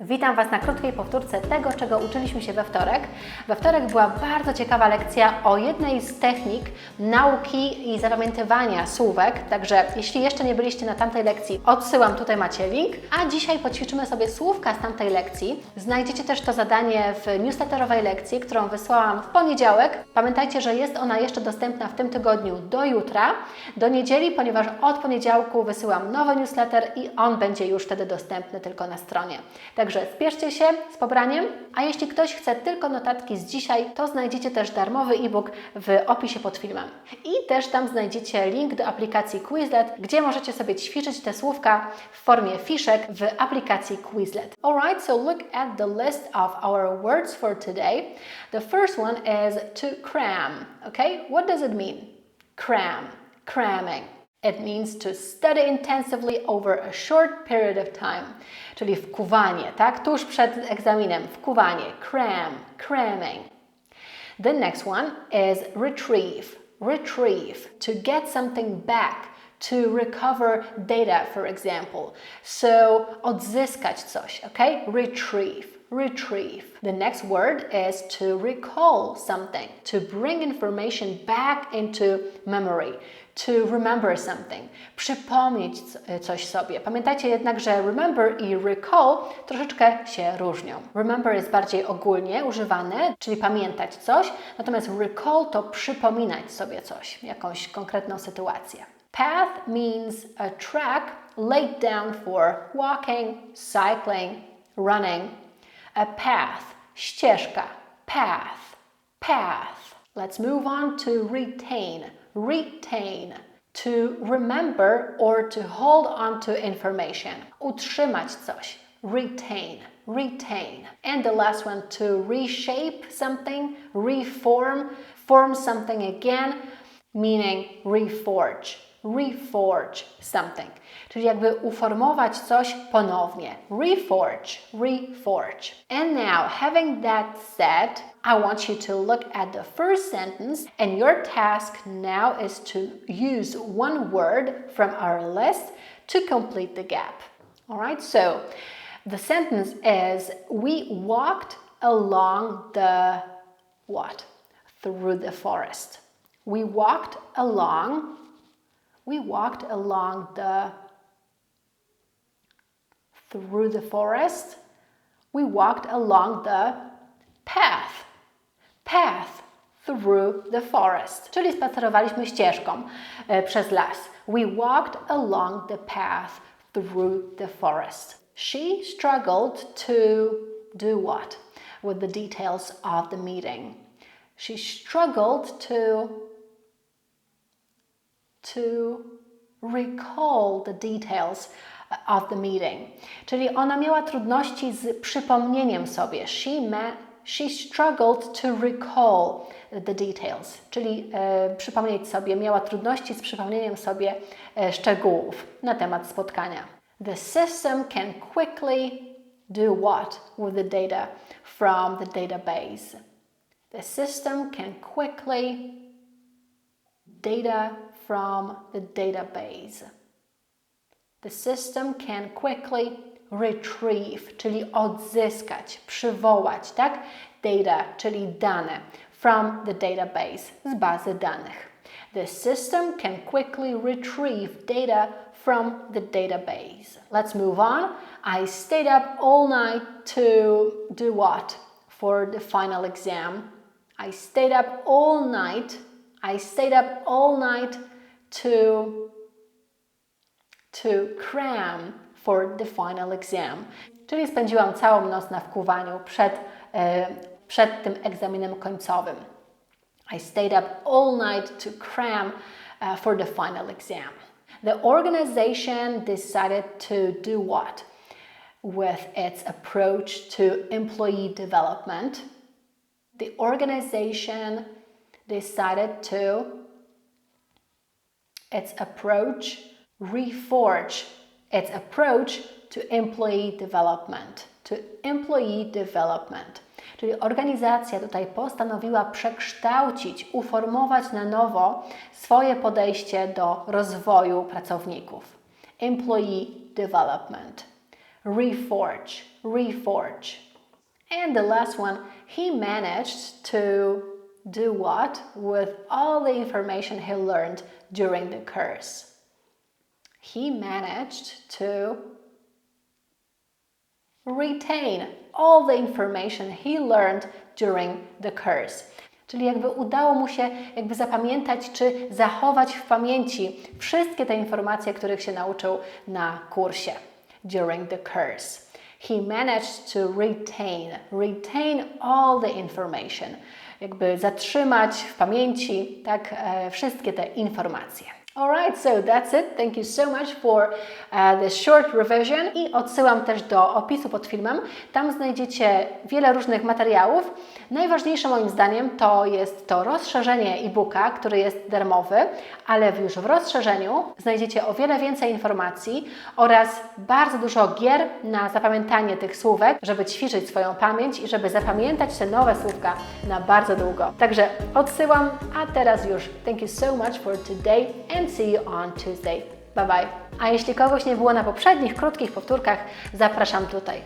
Witam Was na krótkiej powtórce tego, czego uczyliśmy się we wtorek. We wtorek była bardzo ciekawa lekcja o jednej z technik nauki i zapamiętywania słówek, także jeśli jeszcze nie byliście na tamtej lekcji, odsyłam, tutaj macie link. A dzisiaj poćwiczymy sobie słówka z tamtej lekcji. Znajdziecie też to zadanie w newsletterowej lekcji, którą wysłałam w poniedziałek. Pamiętajcie, że jest ona jeszcze dostępna w tym tygodniu do jutra, do niedzieli, ponieważ od poniedziałku wysyłam nowy newsletter i on będzie już wtedy dostępny tylko na stronie. Także spieszcie się z pobraniem, a jeśli ktoś chce tylko notatki z dzisiaj, to znajdziecie też darmowy e-book w opisie pod filmem. I też tam znajdziecie link do aplikacji Quizlet, gdzie możecie sobie ćwiczyć te słówka w formie fiszek w aplikacji Quizlet. Alright, so look at the list of our words for today. The first one is to cram. Okay, what does it mean? Cram, cramming. It means to study intensively over a short period of time, czyli wkuwanie, tak? Tuż przed egzaminem, wkuwanie, cram, cramming. The next one is retrieve, retrieve, to get something back, to recover data, for example. So, odzyskać coś, okay? Retrieve, retrieve. The next word is to recall something, to bring information back into memory, to remember something, przypomnieć c- coś sobie. Pamiętajcie jednak, że remember i recall troszeczkę się różnią. Remember jest bardziej ogólnie używane, czyli pamiętać coś, natomiast recall to przypominać sobie coś, jakąś konkretną sytuację. Path means a track laid down for walking, cycling, running. A path, ścieżka, path, path. Let's move on to retain. Retain. To remember or to hold on to information. Utrzymać coś. Retain. Retain. And the last one, to reshape something, reform, form something again, meaning reforge. Reforge something. Czyli jakby uformować coś ponownie. Reforge, reforge. And now, having that said, I want you to look at the first sentence, and your task now is to use one word from our list to complete the gap. All right, so the sentence is We walked along the what? Through the forest. We walked along we walked along the through the forest. We walked along the path. Path through the forest. Czyli spacerowaliśmy ścieżką e, przez las. We walked along the path through the forest. She struggled to do what? With the details of the meeting. She struggled to to recall the details of the meeting. Czyli ona miała trudności z przypomnieniem sobie. She, ma, she struggled to recall the details, czyli e, przypomnieć sobie, miała trudności z przypomnieniem sobie e, szczegółów na temat spotkania. The system can quickly do what with the data from the database? The system can quickly data from the database. The system can quickly retrieve, czyli odzyskać, przywołać, tak? Data, czyli dane from the database, z bazy danych. The system can quickly retrieve data from the database. Let's move on. I stayed up all night to do what? For the final exam. I stayed up all night. I stayed up all night to to cram for the final exam. Czyli spędziłam całą noc na wkuwaniu przed, e, przed tym egzaminem końcowym. I stayed up all night to cram uh, for the final exam. The organization decided to do what with its approach to employee development? The organization decided to its approach reforge its approach to employee development to employee development czyli organizacja tutaj postanowiła przekształcić, uformować na nowo swoje podejście do rozwoju pracowników. Employee development. reforge, reforge. And the last one, he managed to do what with all the information he learned during the course? He managed to retain all the information he learned during the course. Czyli jakby udało mu się jakby zapamiętać czy zachować w pamięci wszystkie te informacje, których się nauczył na kursie during the course. He managed to retain, retain all the information, jakby zatrzymać w pamięci tak e, wszystkie te informacje. Alright, so that's it. Thank you so much for uh, this short revision i odsyłam też do opisu pod filmem. Tam znajdziecie wiele różnych materiałów. Najważniejsze moim zdaniem to jest to rozszerzenie e-booka, który jest darmowy, ale już w rozszerzeniu znajdziecie o wiele więcej informacji oraz bardzo dużo gier na zapamiętanie tych słówek, żeby ćwiczyć swoją pamięć i żeby zapamiętać te nowe słówka na bardzo długo. Także odsyłam, a teraz już thank you so much for today and see you on Tuesday. Bye bye. A jeśli kogoś nie było na poprzednich krótkich powtórkach, zapraszam tutaj.